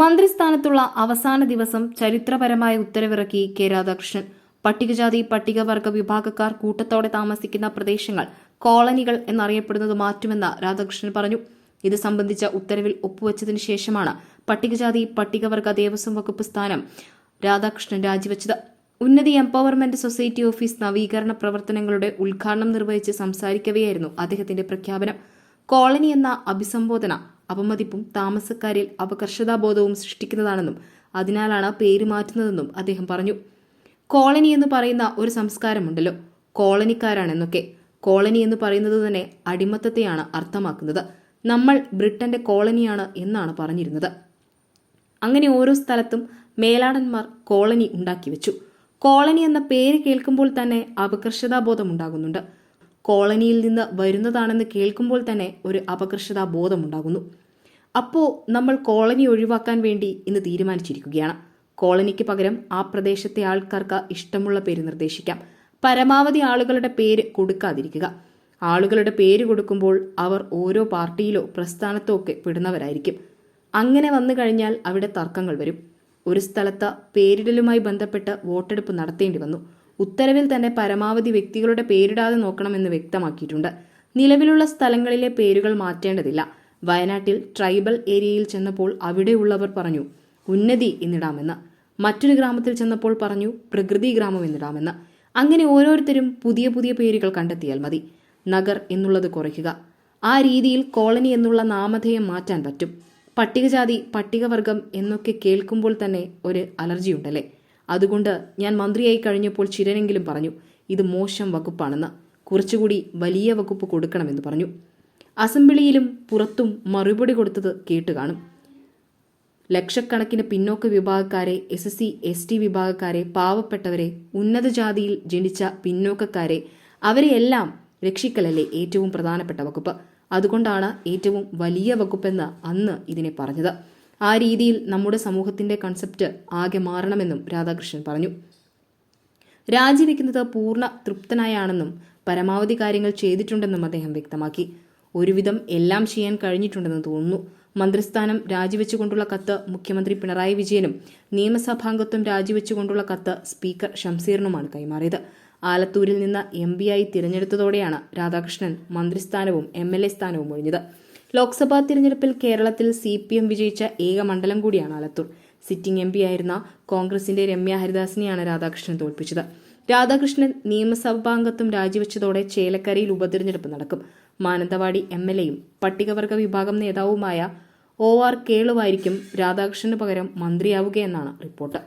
മന്ത്രിസ്ഥാനത്തുള്ള അവസാന ദിവസം ചരിത്രപരമായ ഉത്തരവിറക്കി കെ രാധാകൃഷ്ണൻ. പട്ടികജാതി പട്ടികവർഗ വിഭാഗക്കാർ കൂട്ടത്തോടെ താമസിക്കുന്ന പ്രദേശങ്ങൾ കോളനികൾ എന്നറിയപ്പെടുന്നത് മാറ്റുമെന്ന് രാധാകൃഷ്ണൻ പറഞ്ഞു. ഇത് സംബന്ധിച്ച ഉത്തരവിൽ ഒപ്പുവെച്ചതിന് ശേഷമാണ് പട്ടികജാതി പട്ടികവർഗ ദേവസ്വം വകുപ്പ് സ്ഥാനം രാധാകൃഷ്ണൻ രാജിവെച്ചത്. ഉന്നതി എംപവർമെന്റ് സൊസൈറ്റി ഓഫീസ് നവീകരണ പ്രവർത്തനങ്ങളുടെ ഉദ്ഘാടനം നിർവഹിച്ച് സംസാരിക്കവെയായിരുന്നു അദ്ദേഹത്തിന്റെ പ്രഖ്യാപനം. കോളനി എന്ന അഭിസംബോധന അപമതിപ്പും താമസക്കാരിൽ അപകർഷതാബോധവും സൃഷ്ടിക്കുന്നതാണെന്നും അതിനാലാണ് പേര് മാറ്റുന്നതെന്നും അദ്ദേഹം പറഞ്ഞു. കോളനി എന്ന് പറയുന്ന ഒരു സംസ്കാരമുണ്ടല്ലോ. കോളനിക്കാരാണെന്നൊക്കെ. കോളനി എന്ന് പറയുന്നത് തന്നെ അടിമത്തത്തെയാണ് അർത്ഥമാക്കുന്നത്. നമ്മൾ ബ്രിട്ടന്റെ കോളനിയാണ് എന്നാണ് പറഞ്ഞിരുന്നത്. അങ്ങനെ ഓരോ സ്ഥലത്തും മേലാടന്മാർ കോളനി ഉണ്ടാക്കി വെച്ചു. കോളനി എന്ന പേര് കേൾക്കുമ്പോൾ തന്നെ അപകർഷതാബോധം ഉണ്ടാകുന്നുണ്ട്. കോളനിയിൽ നിന്ന് വരുന്നതാണെന്ന് കേൾക്കുമ്പോൾ തന്നെ ഒരു അപകർഷതാബോധം ഉണ്ടാകുന്നു. അപ്പോൾ നമ്മൾ കോളനി ഒഴിവാക്കാൻ വേണ്ടി ഇന്ന് തീരുമാനിച്ചിരിക്കുകയാണ്. കോളനിക്ക് പകരം ആ പ്രദേശത്തെ ആൾക്കാർക്ക് ഇഷ്ടമുള്ള പേര് നിർദ്ദേശിക്കാം. പരമാവധി ആളുകളുടെ പേര് കൊടുക്കാതിരിക്കുക. ആളുകളുടെ പേര് കൊടുക്കുമ്പോൾ അവർ ഓരോ പാർട്ടിയിലോ പ്രസ്ഥാനത്തോ ഒക്കെ പെടുന്നവരായിരിക്കും. അങ്ങനെ വന്നു കഴിഞ്ഞാൽ അവിടെ തർക്കങ്ങൾ വരും. ഒരു സ്ഥലത്ത് പേരിടലുമായി ബന്ധപ്പെട്ട് വോട്ടെടുപ്പ് നടത്തേണ്ടി വന്നു. ഉത്തരവിൽ തന്നെ പരമാവധി വ്യക്തികളുടെ പേരിടാതെ നോക്കണമെന്ന് വ്യക്തമാക്കിയിട്ടുണ്ട്. നിലവിലുള്ള സ്ഥലങ്ങളിലെ പേരുകൾ മാറ്റേണ്ടതില്ല. വയനാട്ടിൽ ട്രൈബൽ ഏരിയയിൽ ചെന്നപ്പോൾ അവിടെയുള്ളവർ പറഞ്ഞു ഉന്നതി എന്നിടാമെന്ന് മറ്റൊരു ഗ്രാമത്തിൽ ചെന്നപ്പോൾ പറഞ്ഞു പ്രകൃതി ഗ്രാമം എന്നിടാമെന്ന് അങ്ങനെ ഓരോരുത്തരും പുതിയ പുതിയ പേരുകൾ കണ്ടെത്തിയാൽ മതി. നഗർ എന്നുള്ളത് കുറയ്ക്കുക. ആ രീതിയിൽ കോളനി എന്നുള്ള നാമധേയം മാറ്റാൻ പറ്റും. പട്ടികജാതി പട്ടികവർഗം എന്നൊക്കെ കേൾക്കുമ്പോൾ തന്നെ ഒരു അലർജി ഉണ്ടല്ലേ അതുകൊണ്ട് ഞാൻ മന്ത്രിയായി കഴിഞ്ഞപ്പോൾ ചിരനെങ്കിലും പറഞ്ഞു ഇത് മോശം വകുപ്പാണെന്ന്. കുറച്ചുകൂടി വലിയ വകുപ്പ് കൊടുക്കണമെന്ന് പറഞ്ഞു. അസംബ്ലിയിലും പുറത്തും മറുപടി കൊടുത്തത് കേട്ടു കാണും. ലക്ഷക്കണക്കിന് പിന്നോക്ക വിഭാഗക്കാരെ S S C S T വിഭാഗക്കാരെ പാവപ്പെട്ടവരെ ഉന്നത ജാതിയിൽ ജനിച്ച പിന്നോക്കക്കാരെ അവരെയെല്ലാം രക്ഷിക്കലല്ലേ ഏറ്റവും പ്രധാനപ്പെട്ട വകുപ്പ്? അതുകൊണ്ടാണ് ഏറ്റവും വലിയ വകുപ്പെന്ന് അന്ന് ഇതിനെ പറഞ്ഞത്. ആ രീതിയിൽ നമ്മുടെ സമൂഹത്തിന്റെ കൺസെപ്റ്റ് ആകെ മാറണമെന്നും രാധാകൃഷ്ണൻ പറഞ്ഞു. രാജിവെക്കുന്നത് പൂർണ തൃപ്തനായാണെന്നും പരമാവധി കാര്യങ്ങൾ ചെയ്തിട്ടുണ്ടെന്നും അദ്ദേഹം വ്യക്തമാക്കി. ഒരുവിധം എല്ലാം ചെയ്യാൻ കഴിഞ്ഞിട്ടുണ്ടെന്ന് തോന്നുന്നു. മന്ത്രിസ്ഥാനം രാജിവെച്ചുകൊണ്ടുള്ള കത്ത് മുഖ്യമന്ത്രി പിണറായി വിജയനും നിയമസഭാംഗത്വം രാജിവെച്ചുകൊണ്ടുള്ള കത്ത് സ്പീക്കർ ഷംസീറിനുമാണ് കൈമാറിയത്. ആലത്തൂരിൽ നിന്ന് എം പിയായി തിരഞ്ഞെടുത്തതോടെയാണ് രാധാകൃഷ്ണൻ മന്ത്രിസ്ഥാനവും എം എൽ എ സ്ഥാനവും ഒഴിഞ്ഞത്. ലോക്സഭാ തിരഞ്ഞെടുപ്പിൽ കേരളത്തിൽ സി പി എം വിജയിച്ച ഏക മണ്ഡലം കൂടിയാണ് ആലത്തൂർ. സിറ്റിംഗ് എം പി ആയിരുന്ന കോൺഗ്രസിന്റെ രമ്യ ഹരിദാസിനെയാണ് രാധാകൃഷ്ണൻ തോൽപ്പിച്ചത്. രാധാകൃഷ്ണൻ നിയമസഭാംഗത്വം രാജിവെച്ചതോടെ ചേലക്കരയിൽ ഉപതിരഞ്ഞെടുപ്പ് നടക്കും. മാനന്തവാടി എം എൽ എയും പട്ടികവർഗ വിഭാഗം നേതാവുമായ ഒ ആർ കേളുവായിരിക്കും രാധാകൃഷ്ണന് പകരം മന്ത്രിയാവുകയെന്നാണ് റിപ്പോർട്ട്.